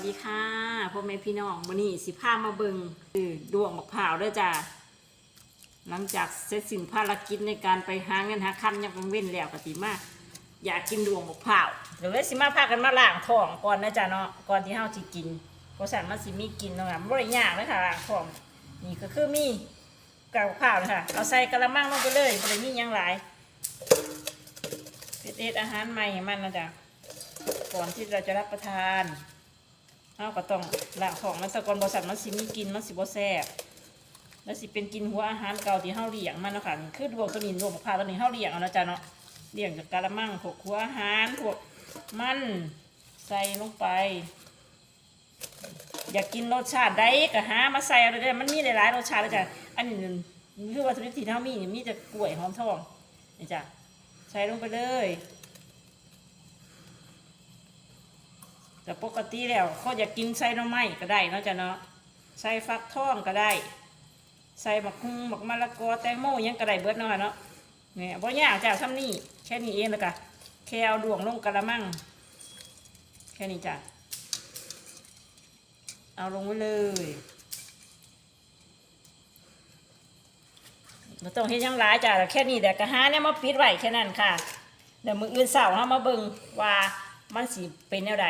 สดีค่ะพ่อแม่พี่น้องวันนี้สิพามาเบิงคือดวงมะพร้าวด้อจ้าหลังจากเสร็จสิ้นภารกิจในการไปหาเงินหาคำยังกังเว้นแล้วกติมาอยากกินดวงมะพร้าวเดี๋ยวเลยสิมาพากันมาล้างท้องก่อนนะจ๊ะเนาะก่อนที่เฮาสิกินเพราะสันมันสิมีกินเนาะมันบ่ได้ยากเลยค่ะล้างท้องนี่ก็คือมีกากมะพร้าวนะคะเอาใส่กระมังลงไปเลยบ่ได้มีหยังหลายเป็นเอ็ดอาหารใหม่ให้มันนะจ๊ะก่อนที่เราจะรับประทาน เราก็ต้องล้างของมันสะกอนบริษัทมันสิมีกินมันสิบ่แซ่บแล้วสิเป็นกินหัวอาหารเก่าที่เฮาเลี้ยงมันเนาะค่ะคือรวมตัวนี้รวมกับข้าตัวนี้เฮาเลี้ยงเอานะจ๊ะเนาะเลี้ยงจากกะละมังพวกหัวอาหารพวกมันใส่ลงไป อยากกินรสชาติใดก็หามาใส่อาเลยเด้มันมีหลายๆรสชาติเลยจ้ะอันนี้คือวัตถุดิบที่เฮามีนี่มีแต่กล้วยหอมทองนี่จ้ะใส่ลงไปเลย แต่ปกติแล้วเขาอยากกินไส้หน่อไม้ก็ได้เนาะจ๊ะเนาะใส่ฟักทองก็ได้ใส่หมักฮุงหมักมะละกอแตงโมยังก็ได้เบิดเนาะเนาะเนี่ยบ่ยากจ้ะทำนี่แค่นี้เองเลยกะแค่เอาดวงลงกระมังแค่นี้จ้ะเอาลงไว้เลยม่ต้องเฮ็ดยังหลายจ้ะแค่นี้เดี๋ยวกระหาเนี่ยมาปิดไว้แค่นั้นค่ะเดี๋ยวมืออื่นเสาร์เรามาเบิ่งว่ามันสิเป็นแนวใด